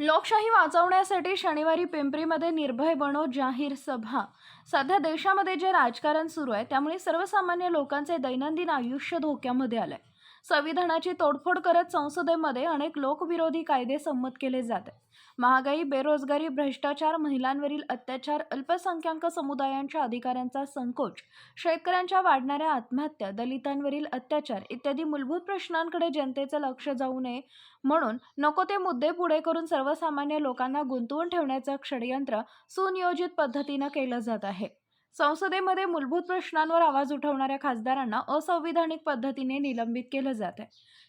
लोकशाही वाचवण्यासाठी शनिवारी पिंपरीमध्ये निर्भय बनो जाहीर सभा. सध्या देशामध्ये जे राजकारण सुरू आहे त्यामुळे सर्वसामान्य लोकांचे दैनंदिन आयुष्य धोक्यामध्ये आलं आहे संविधानाची तोडफोड करत संसदेमध्ये अनेक लोकविरोधी कायदे संमत केले जात. आहेत महागाई बेरोजगारी भ्रष्टाचार महिलांवरील अत्याचार अल्पसंख्याक समुदायांच्या अधिकाऱ्यांचा संकोच शेतकऱ्यांच्या वाढणाऱ्या आत्महत्या दलितांवरील अत्याचार इत्यादी मूलभूत प्रश्नांकडे जनतेचं लक्ष जाऊ नये म्हणून नको ते मुद्दे पुढे करून सर्वसामान्य लोकांना गुंतवून ठेवण्याचं षडयंत्र सुनियोजित पद्धतीनं केलं जात आहे. संसदेमध्ये मूलभूत प्रश्नांवर आवाज उठवणाऱ्या खासदारांना असंविधानिक पद्धतीने निलंबित केलं जात आहे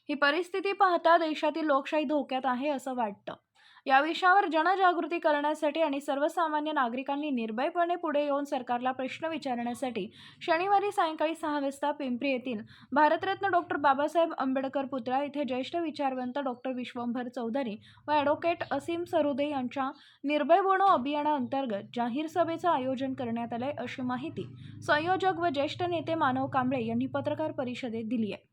ही परिस्थिती पाहता देशातील लोकशाही धोक्यात आहे असं वाटतं. या विषयावर जनजागृती करण्यासाठी आणि सर्वसामान्य नागरिकांनी निर्भयपणे पुढे येऊन सरकारला प्रश्न विचारण्यासाठी शनिवारी सायंकाळी सहा वाजता पिंपरी येथील भारतरत्न डॉक्टर बाबासाहेब आंबेडकर पुतळा इथे ज्येष्ठ विचारवंत डॉक्टर विश्वंभर चौधरी व ॲडव्होकेट असीम सरोदे यांच्या निर्भय बोणो अभियानाअंतर्गत जाहीर सभेचं आयोजन करण्यात आलंय अशी माहिती संयोजक व ज्येष्ठ नेते मानव कांबळे यांनी पत्रकार परिषदेत दिली आहे.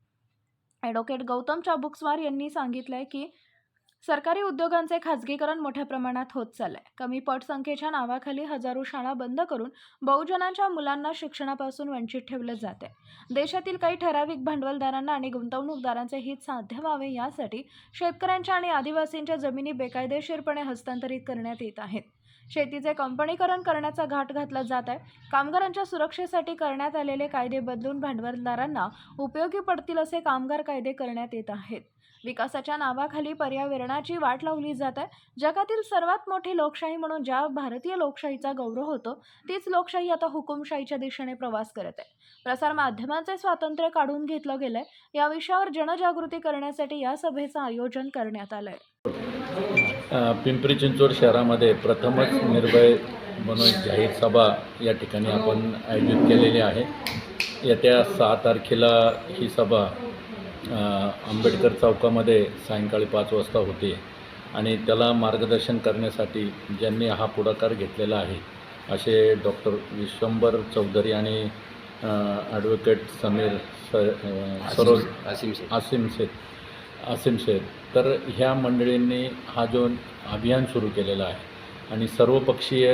ॲडव्होकेट गौतम चाबुकस्वार यांनी सांगितलंय की सरकारी उद्योगांचे खाजगीकरण मोठ्या प्रमाणात होत चाललंय. कमी पटसंख्येच्या नावाखाली हजारो शाळा बंद करून बहुजनांच्या मुलांना शिक्षणापासून वंचित ठेवलं जात आहे देशातील काही ठराविक भांडवलदारांना आणि गुंतवणूकदारांचे हित साध्य व्हावे यासाठी शेतकऱ्यांच्या आणि आदिवासींच्या जमिनी बेकायदेशीरपणे हस्तांतरित करण्यात येत आहेत. शेतीचे कंपनीकरण करण्याचा घाट घातला जात आहे. कामगारांच्या सुरक्षेसाठी करण्यात आलेले कायदे बदलून भांडवलदारांना उपयोगी पडतील असे कामगार कायदे करण्यात येत आहेत. विकासाच्या नावाखाली पर्यावरणाची वाट लावली जात आहे. जगातील सर्वात मोठी लोकशाही म्हणून ज्या भारतीय लोकशाहीचा गौरव होतो तीच लोकशाही आता हुकुमशाहीच्या दिशेने प्रवास करत आहे. प्रसार माध्यमांचे स्वातंत्र्य काढून घेतलं गेलंय. या विषयावर जनजागृती करण्यासाठी या सभेचं आयोजन करण्यात आलंय. पिंपरी चिंचवड शहरामध्ये प्रथमच निर्भय म्हणून जाहीर सभा या ठिकाणी आपण आयोजित केलेली आहे. येत्या सहा तारखेला ही सभा आंबेडकर चौकामध्ये सायंकाळी पाच वाजता होते आणि त्याला मार्गदर्शन करण्यासाठी ज्यांनी हा पुढाकार घेतलेला आहे असे डॉक्टर विश्वंभर चौधरी आणि ॲडव्होकेट समीर स सरोज आसिम आसिम शेख. आसिम शेख तर ह्या मंडळींनी हा जो अभियान सुरू केलेला आहे आणि सर्वपक्षीय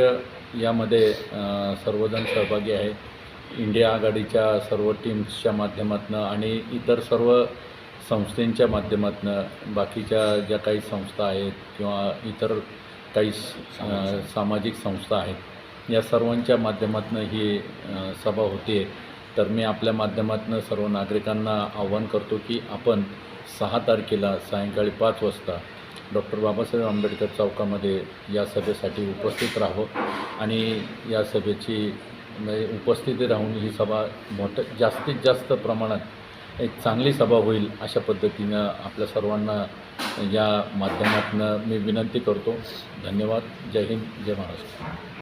यामध्ये सर्वजण सहभागी आहे. इंडिया आघाडीच्या सर्व टीम्सच्या माध्यमातून आणि इतर सर्व संस्थेंच्या माध्यमातून बाकीच्या ज्या काही संस्था आहेत किंवा इतर काही सामाजिक संस्था आहेत या सर्वांच्या माध्यमातून ही सभा होते तर मी आपल्या माध्यमातून सर्व नागरिकांना आव्हान करतो की आपण सहा तारखेला सायंकाळी पाच वाजता डॉक्टर बाबासाहेब आंबेडकर चौकामध्ये या सभेसाठी उपस्थित राहावं आणि या सभेची म्हणजे उपस्थिती राहून ही सभा मोठं जास्तीत जास्त प्रमाणात एक चांगली सभा होईल अशा पद्धतीनं आपल्या सर्वांना या माध्यमातून मी विनंती करतो. धन्यवाद. जय हिंद. जय महाराष्ट्र.